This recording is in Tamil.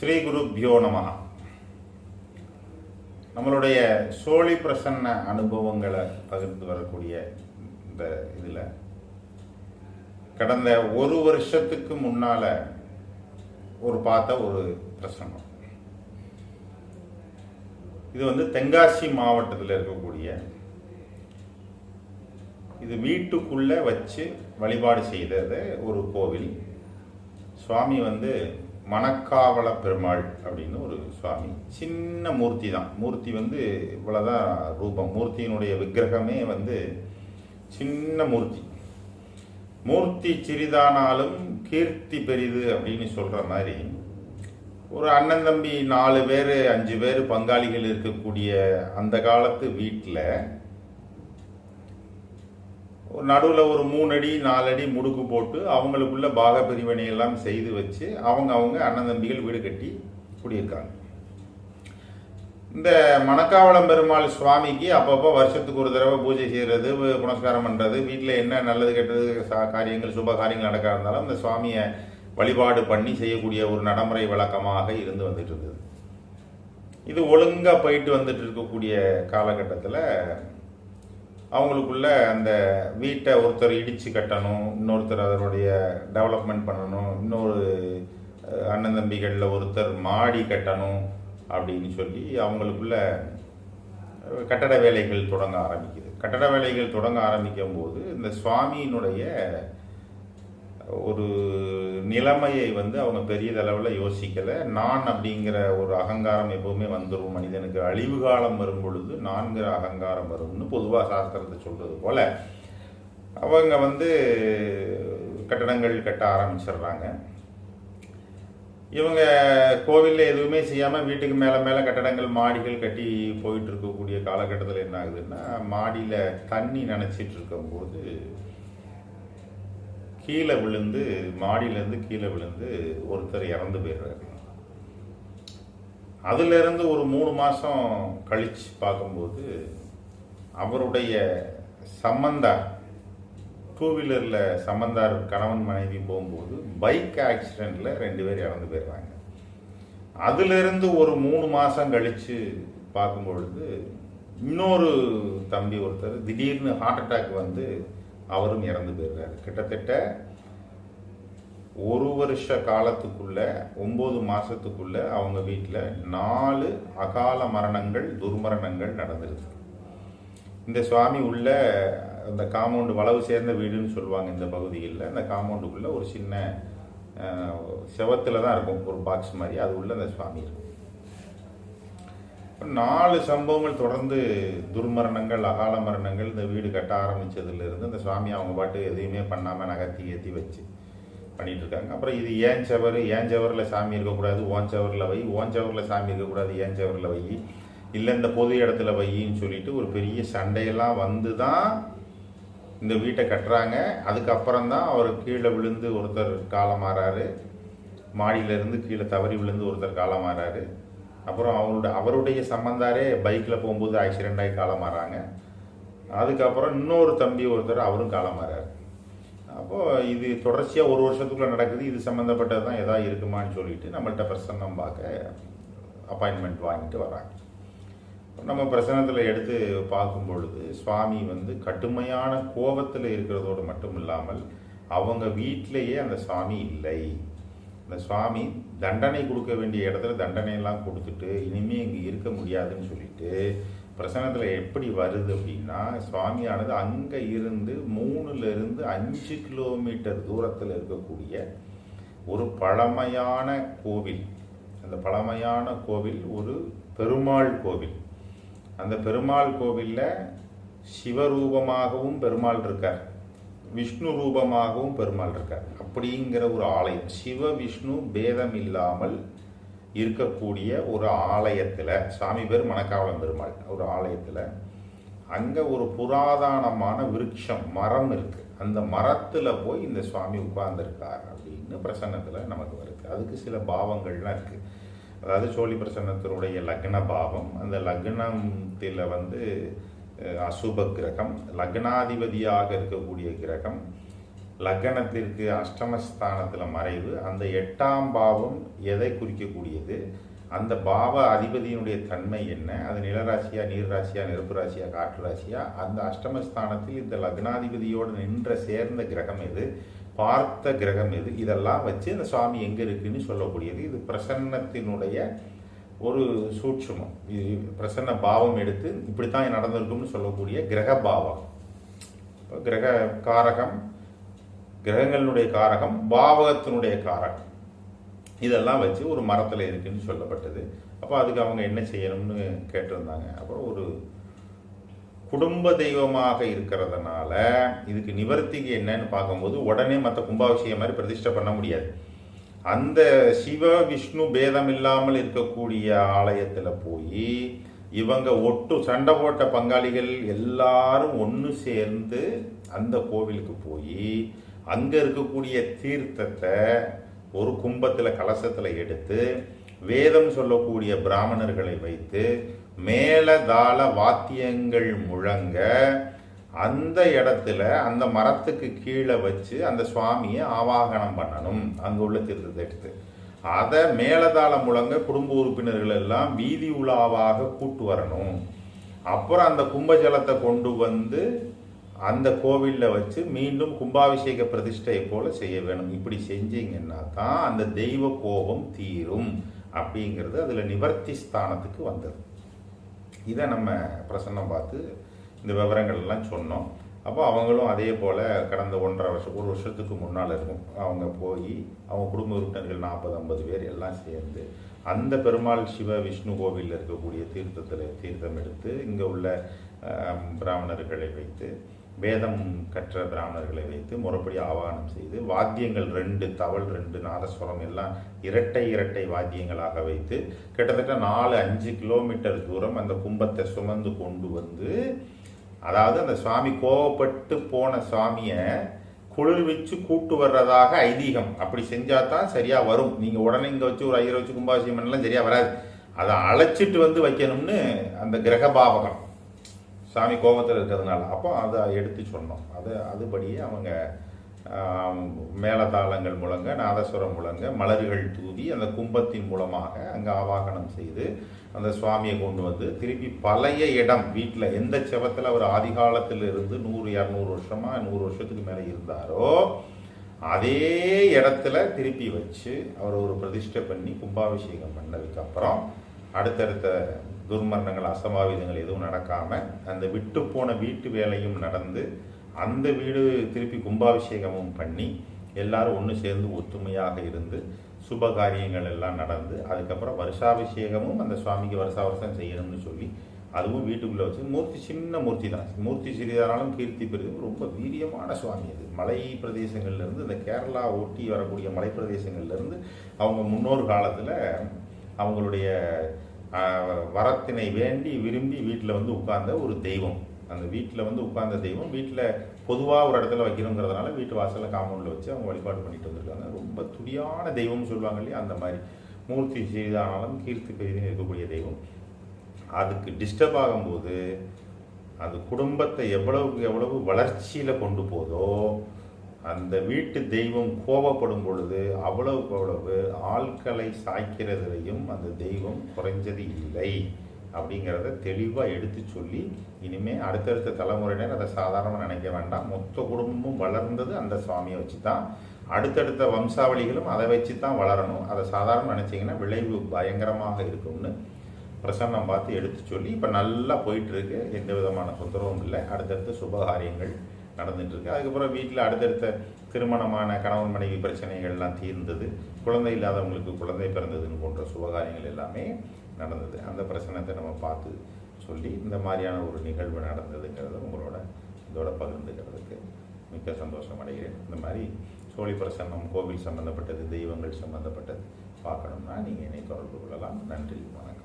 ஸ்ரீ குருப்பியோ நம நம்மளுடைய சோழி பிரசன்ன அனுபவங்களை பகிர்ந்து வரக்கூடிய இந்த இதில் கடந்த ஒரு வருஷத்துக்கு முன்னால ஒரு பார்த்த ஒரு பிரசங்கம். இது வந்து தென்காசி மாவட்டத்தில் இருக்கக்கூடிய இது வீட்டுக்குள்ளே வச்சு வழிபாடு செய்தது ஒரு கோவில். சுவாமி வந்து மணக்காவள பெருமாள் அப்படின்னு ஒரு சுவாமி. சின்ன மூர்த்தி தான். மூர்த்தி வந்து இவ்வளோதான் ரூபம். மூர்த்தியினுடைய விக்கிரகமே வந்து சின்ன மூர்த்தி. மூர்த்தி சிறிதானாலும் கீர்த்தி பெரிது அப்படின்னு சொல்கிற மாதிரி ஒரு அண்ணன் தம்பி நாலு பேர் அஞ்சு பேர் பங்காளிகள் இருக்கக்கூடிய அந்த காலத்து வீட்டில் ஒரு நடுவில் ஒரு மூணு அடி நாலு அடி முடுக்கு போட்டு அவங்களுக்குள்ள பாக பிரிவினை எல்லாம் செய்து வச்சு அவங்க அவங்க அண்ணன் தம்பிகள் வீடு கட்டி குடியிருக்காங்க. இந்த மணக்காவளம் பெருமாள் சுவாமிக்கு அப்பப்போ வருஷத்துக்கு ஒரு தடவை பூஜை செய்கிறது புனஸ்காரம் பண்ணுறது வீட்டில் என்ன நல்லது கெட்டது சா- காரியங்கள் சுப காரியங்கள் நடக்க இருந்தாலும் இந்த சுவாமியை வழிபாடு பண்ணி செய்யக்கூடிய ஒரு நடைமுறை வழக்கமாக இருந்து வந்துட்டு இருந்தது. இது ஒழுங்காக போயிட்டு வந்துட்டு இருக்கக்கூடிய காலகட்டத்தில் அவங்களுக்குள்ள அந்த வீட்டை ஒருத்தர் இடித்து கட்டணும் இன்னொருத்தர் அதனுடைய டெவலப்மெண்ட் பண்ணணும் இன்னொரு அண்ணன் தம்பிகளில் ஒருத்தர் மாடி கட்டணும் அப்படின்னு சொல்லி அவங்களுக்குள்ள கட்டட வேலைகள் தொடங்க ஆரம்பிக்குது. கட்டட வேலைகள் தொடங்க ஆரம்பிக்கும் போது இந்த சுவாமியினுடைய ஒரு நிலைமையை வந்து அவங்க பெரியதளவில் யோசிக்கலை. நான் அப்படிங்கிற ஒரு அகங்காரம் எப்பவுமே வந்துடும் மனிதனுக்கு அழிவு காலம் வரும் பொழுது நான்கிற அகங்காரம் வரும்னு பொதுவாக சாஸ்திரத்தை சொல்கிறது போல் அவங்க வந்து கட்டடங்கள் கட்ட ஆரம்பிச்சிடுறாங்க. இவங்க கோவிலில் எதுவுமே செய்யாமல் வீட்டுக்கு மேலே மேலே கட்டடங்கள் மாடிகள் கட்டி போயிட்டு இருக்கக்கூடிய காலகட்டத்தில் என்ன ஆகுதுன்னா மாடியில் தண்ணி நினச்சிட்டு இருக்கும்போது கீழே விழுந்து மாடியிலேருந்து கீழே விழுந்து ஒருத்தர் இறந்து போயிடுறாரு. அதிலிருந்து ஒரு மூணு மாதம் கழிச்சு பார்க்கும்போது அவருடைய சம்பந்தார் டூ வீலரில் சம்பந்தார் கணவன் மனைவி போகும்போது பைக் ஆக்சிடெண்ட்டில் ரெண்டு பேர் இறந்து போயிடுறாங்க. அதிலிருந்து ஒரு மூணு மாதம் கழித்து பார்க்கும்பொழுது இன்னொரு தம்பி ஒருத்தர் திடீர்னு ஹார்ட் அட்டாக் வந்து அவரும் இறந்து போயிடுறாரு. கிட்டத்தட்ட ஒரு வருஷ காலத்துக்குள்ள ஒன்பது மாசத்துக்குள்ள அவங்க வீட்டில் நாலு அகால மரணங்கள் துர்மரணங்கள் நடந்திருக்கு. இந்த சுவாமி உள்ள அந்த காம்பவுண்டு வளவு சேர்ந்த வீடுன்னு சொல்லுவாங்க இந்த பகுதியில் அந்த காம்பவுண்டுக்குள்ளே ஒரு சின்ன செவத்தில் தான் இருக்கும் ஒரு பாக்ஸ் மாதிரி. அது உள்ள அந்த சுவாமி இருக்கும் நாலு சம்பவங்கள் தொடர்ந்து துர்மரணங்கள் அகால மரணங்கள் இந்த வீடு கட்ட ஆரம்பிச்சதுலேருந்து இந்த சுவாமி அவங்க பாட்டு எதையுமே பண்ணாமல் நகர்த்தி ஏற்றி வச்சு பண்ணிகிட்டு இருக்காங்க அப்புறம் இது ஏன் சவர்? ஏன் சவரில் சாமி இருக்கக்கூடாது? ஓன் சவரில் வை. ஓன் சவரில் சாமி இருக்கக்கூடாது? ஏன் சவரில் வை? இல்லை இந்த பொது இடத்துல வையின்னு சொல்லிட்டு ஒரு பெரிய சண்டையெல்லாம் வந்து தான் இந்த வீட்டை கட்டுறாங்க. அதுக்கப்புறம் தான் அவர் கீழே விழுந்து ஒருத்தர் காலமாறாரு. மாடியிலேருந்து கீழே தவறி விழுந்து ஒருத்தர் காலமாறாரு. அப்புறம் அவருடைய அவருடைய சம்பந்தாரே பைக்கில் போகும்போது ஆக்சிடென்ட் ஆகி காலமாறாங்க அதுக்கப்புறம் இன்னொரு தம்பி ஒருத்தர் அவரும் காலமாறார் அப்போது இது தொடர்ச்சியாக ஒரு வருஷத்துக்குள்ளே நடக்குது இது சம்மந்தப்பட்டது தான் எதாவது இருக்குமான்னு சொல்லிட்டு நம்மள்கிட்ட பிரசன்னம் பார்க்க அப்பாயின்மெண்ட் வாங்கிட்டு வராங்க. நம்ம பிரசனத்தில் எடுத்து பார்க்கும் பொழுது சுவாமி வந்து கடுமையான கோபத்தில் இருக்கிறதோடு மட்டும் இல்லாமல் அவங்க வீட்டிலேயே அந்த சுவாமி இல்லை. அந்த சுவாமி தண்டனை கொடுக்க வேண்டிய இடத்துல தண்டனையெல்லாம் கொடுத்துட்டு இனிமேல் இங்கே இருக்க முடியாதுன்னு சொல்லிட்டு பிரசனத்தில் எப்படி வருது அப்படின்னா சுவாமியானது அங்கே இருந்து மூணுலேருந்து அஞ்சு கிலோமீட்டர் தூரத்தில் இருக்கக்கூடிய ஒரு பழமையான கோவில். அந்த பழமையான கோவில் ஒரு பெருமாள் கோவில். அந்த பெருமாள் கோவிலில் சிவரூபமாகவும் பெருமாள் இருக்கார். விஷ்ணு ரூபமாகவும் பெருமாள் இருக்கார். அப்படிங்கிற ஒரு ஆலயம். சிவ விஷ்ணு பேதம் இல்லாமல் இருக்கக்கூடிய ஒரு ஆலயத்தில் சாமி பேர் மணக்காவளம் பெருமாள் ஒரு ஆலயத்தில் அங்கே ஒரு புராதனமான விருட்சம் மரம் இருக்குது அந்த மரத்தில் போய் இந்த சுவாமி உட்கார்ந்துருக்கார் அப்படின்னு பிரசன்னத்தில் நமக்கு வருது. அதுக்கு சில பாவங்கள்லாம் இருக்குது அதாவது சோழி பிரசன்னத்தினுடைய லக்ன பாவம் அந்த லக்னத்தில் வந்து அசுப கிரகம் லக்னாதிபதியாக இருக்கக்கூடிய கிரகம் லக்னத்திற்கு அஷ்டமஸ்தானத்தில் மறைவு அந்த எட்டாம் பாவம் எதை குறிக்கக்கூடியது? அந்த பாவ அதிபதியினுடைய தன்மை என்ன? அது நிலராசியா நீர் ராசியா நெருப்பு ராசியா காற்று ராசியா? அந்த அஷ்டமஸ்தானத்தில் இந்த லக்னாதிபதியோடு நின்ற சேர்ந்த கிரகம் எது? பார்த்த கிரகம் எது? இதெல்லாம் வச்சு இந்த சுவாமி எங்கே இருக்குன்னு சொல்லக்கூடியது. இது பிரசன்னத்தினுடைய ஒரு சூட்சுமம். இது பிரசன்ன பாவம் எடுத்து இப்படித்தான் நடந்திருக்கும்னு சொல்லக்கூடிய கிரக பாவம். கிரக காரகம் கிரகங்களினுடைய காரகம் பாவகத்தினுடைய காரகம். இதெல்லாம் வச்சு ஒரு மரத்தில் இருக்குன்னு சொல்லப்பட்டது. அப்போ அதுக்கு அவங்க என்ன செய்யணும்னு கேட்டிருந்தாங்க. அப்புறம் ஒரு குடும்ப தெய்வமாக இருக்கிறதுனால இதுக்கு நிவர்த்திக்கு என்னன்னு பார்க்கும்போது உடனே மற்ற கும்பாபிஷேகம் மாதிரி பிரதிஷ்டை பண்ண முடியாது. அந்த சிவ விஷ்ணு பேதம் இல்லாமல் இருக்கக்கூடிய ஆலயத்தில் போய் இவங்க ஒட்டு சண்டை போட்ட பங்காளிகள் எல்லாரும் ஒன்று சேர்ந்து அந்த கோவிலுக்கு போய் அங்கே இருக்கக்கூடிய தீர்த்தத்தை ஒரு கும்பத்தில் கலசத்தில் எடுத்து வேதம் சொல்லக்கூடிய பிராமணர்களை வைத்து மேலதாள வாத்தியங்கள் முழங்க அந்த இடத்துல அந்த மரத்துக்கு கீழே வச்சு அந்த சுவாமியை ஆவாகனம் பண்ணணும். அங்கே உள்ள தீர்த்தத்தை எடுத்து. அதை மேலதாளம் முழங்க குடும்ப உறுப்பினர்கள் எல்லாம் வீதி உலாவாக கூட்டு வரணும். அப்புறம் அந்த கும்பஜலத்தை கொண்டு வந்து அந்த கோவிலில் வச்சு மீண்டும் கும்பாபிஷேக பிரதிஷ்டையை போல செய்ய வேணும். இப்படி செஞ்சீங்கன்னா தான் அந்த தெய்வ கோபம் தீரும் அப்படிங்கிறது அதில் நிவர்த்தி ஸ்தானத்துக்கு வந்தது. இதை நம்ம பிரசன்னம் பார்த்து இந்த விவரங்கள்லாம் சொன்னோம். அப்போ அவங்களும் அதே போல் கடந்த ஒன்றரை வருஷம் ஒரு வருஷத்துக்கு முன்னால் இருக்கும். அவங்க போய் அவங்க குடும்ப உறுப்பினர்கள் நாற்பது ஐம்பது பேர் எல்லாம் சேர்ந்து அந்த பெருமாள் சிவ விஷ்ணு கோவிலில் இருக்கக்கூடிய தீர்த்தத்தில் தீர்த்தம் எடுத்து இங்கே உள்ள பிராமணர்களை வைத்து வேதம் கற்ற பிராமணர்களை வைத்து முறைப்படி ஆவாகனம் செய்து வாத்தியங்கள் ரெண்டு தவள் ரெண்டு நாதஸ்வரம் எல்லாம் இரட்டை இரட்டை வாத்தியங்களாக வைத்து கிட்டத்தட்ட நாலு அஞ்சு கிலோமீட்டர் தூரம் அந்த கும்பத்தை சுமந்து கொண்டு வந்து அதாவது அந்த சுவாமி கோவப்பட்டு போன சுவாமியை குளிர்விச்சு கூட்டு வர்றதாக ஐதீகம். அப்படி செஞ்சா தான் சரியாக வரும். நீங்கள் உடனே இங்கே வச்சு ஒரு ஐயரை வச்சு கும்பாபிஷேகம் பண்ணலாம் சரியாக வராது. அதை அழைச்சிட்டு வந்து வைக்கணும்னு அந்த கிரக பாவகம் சாமி கோபத்தில் இருக்கிறதுனால. அப்போ அதை எடுத்து சொன்னோம். அது அதுபடியே அவங்க மேலதாளங்கள் முழங்க நாதஸ்வரம் முழங்க மலர்கள் தூவி அந்த கும்பத்தின் மூலமாக அங்கே ஆவாகனம் செய்து அந்த சுவாமியை கொண்டு வந்து திருப்பி பழைய இடம் வீட்டில் எந்த செவத்தில் அவர் ஆதிகாலத்தில் இருந்து நூறு இரநூறு வருஷமாக நூறு வருஷத்துக்கு மேலே இருந்தாரோ அதே இடத்துல திருப்பி வச்சு அவர் ஒரு பிரதிஷ்டை பண்ணி கும்பாபிஷேகம் பண்ணதுக்கப்புறம் அடுத்தடுத்த துர்மரணங்கள் அசம்பாவிதங்கள் எதுவும் நடக்காமல் அந்த விட்டு போன வீட்டு வேலையும் நடந்து அந்த வீடு திருப்பி கும்பாபிஷேகமும் பண்ணி எல்லாரும் ஒன்று சேர்ந்து ஒத்துமையாக இருந்து சுப காரியங்கள் எல்லாம் நடந்து அதுக்கப்புறம் வருஷாபிஷேகமும் அந்த சுவாமிக்கு வருஷா வருஷம் செய்யணும்னு சொல்லி அதுவும் வீட்டுக்குள்ளே வச்சு மூர்த்தி சின்ன மூர்த்தி தான். மூர்த்தி சிறிதானாலும் கீர்த்தி பெரிதும் ரொம்ப வீரியமான சுவாமி அது. மலை பிரதேசங்கள்லேருந்து இந்த கேரளா ஒட்டி வரக்கூடிய மலை பிரதேசங்கள்லேருந்து அவங்க முன்னோர் காலத்தில் அவங்களுடைய வரத்தினை வேண்டி விரும்பி வீட்டில் வந்து உட்கார்ந்த ஒரு தெய்வம். அந்த வீட்டில் வந்து உட்கார்ந்த தெய்வம் வீட்டில் பொதுவாக ஒரு இடத்துல வைக்கணுங்கிறதுனால வீட்டு வாசலில் காம்பவுண்டில் வச்சு அவங்க வழிபாடு பண்ணிட்டு வந்திருக்காங்க. ரொம்ப துடியான தெய்வம்னு சொல்லுவாங்க இல்லையா? அந்த மாதிரி. மூர்த்தி செய்தானாலும் கீர்த்தி பெரிதும் இருக்கக்கூடிய தெய்வம். அதுக்கு டிஸ்டர்ப் ஆகும்போது அது குடும்பத்தை எவ்வளவுக்கு எவ்வளவு வளர்ச்சியில் கொண்டு போதோ அந்த வீட்டு தெய்வம் கோபப்படும் பொழுது அவ்வளவுக்கு அவ்வளவு ஆட்களை சாய்க்கிறதுலையும் அந்த தெய்வம் குறைஞ்சது இல்லை அப்படிங்கிறத தெளிவாக எடுத்து சொல்லி இனிமே அடுத்தடுத்த தலைமுறையினர் அதை சாதாரணமாக நினைக்க வேண்டாம். மொத்த குடும்பமும் வளர்ந்தது அந்த சுவாமியை வச்சு தான் அடுத்தடுத்த வம்சாவளிகளும் அதை வச்சு தான் வளரணும். அதை சாதாரணம் நினச்சிங்கன்னா விளைவு பயங்கரமாக இருக்கும்னு பிரசன்னம் பார்த்து எடுத்து சொல்லி இப்போ நல்லா போயிட்டுருக்கு எந்த விதமான தொந்தரவும் இல்லை. அடுத்தடுத்த சுபகாரியங்கள் நடந்துகிட்ருக்கு அதுக்கப்புறம் வீட்டில் அடுத்தடுத்த திருமணமான கணவன் மனைவி பிரச்சனைகள்லாம் தீர்ந்தது. குழந்தை இல்லாதவங்களுக்கு குழந்தை பிறந்ததுன்னு போன்ற சுபகாரியங்கள் எல்லாமே நடந்தது. அந்த பிரச்சனத்தை நம்ம பார்த்து சொல்லி இந்த மாதிரியான ஒரு நிகழ்வு நடந்ததுங்கிறத உங்களோட இதோட பகிர்ந்துக்கிறதுக்கு மிக்க சந்தோஷம் அடைகிறேன். இந்த மாதிரி சோழி பிரசன்னம் கோவில் சம்பந்தப்பட்டது தெய்வங்கள் சம்பந்தப்பட்டது பார்க்கணும்னா நீங்கள் என்னை தொடர்பு கொள்ளலாம். நன்றி வணக்கம்.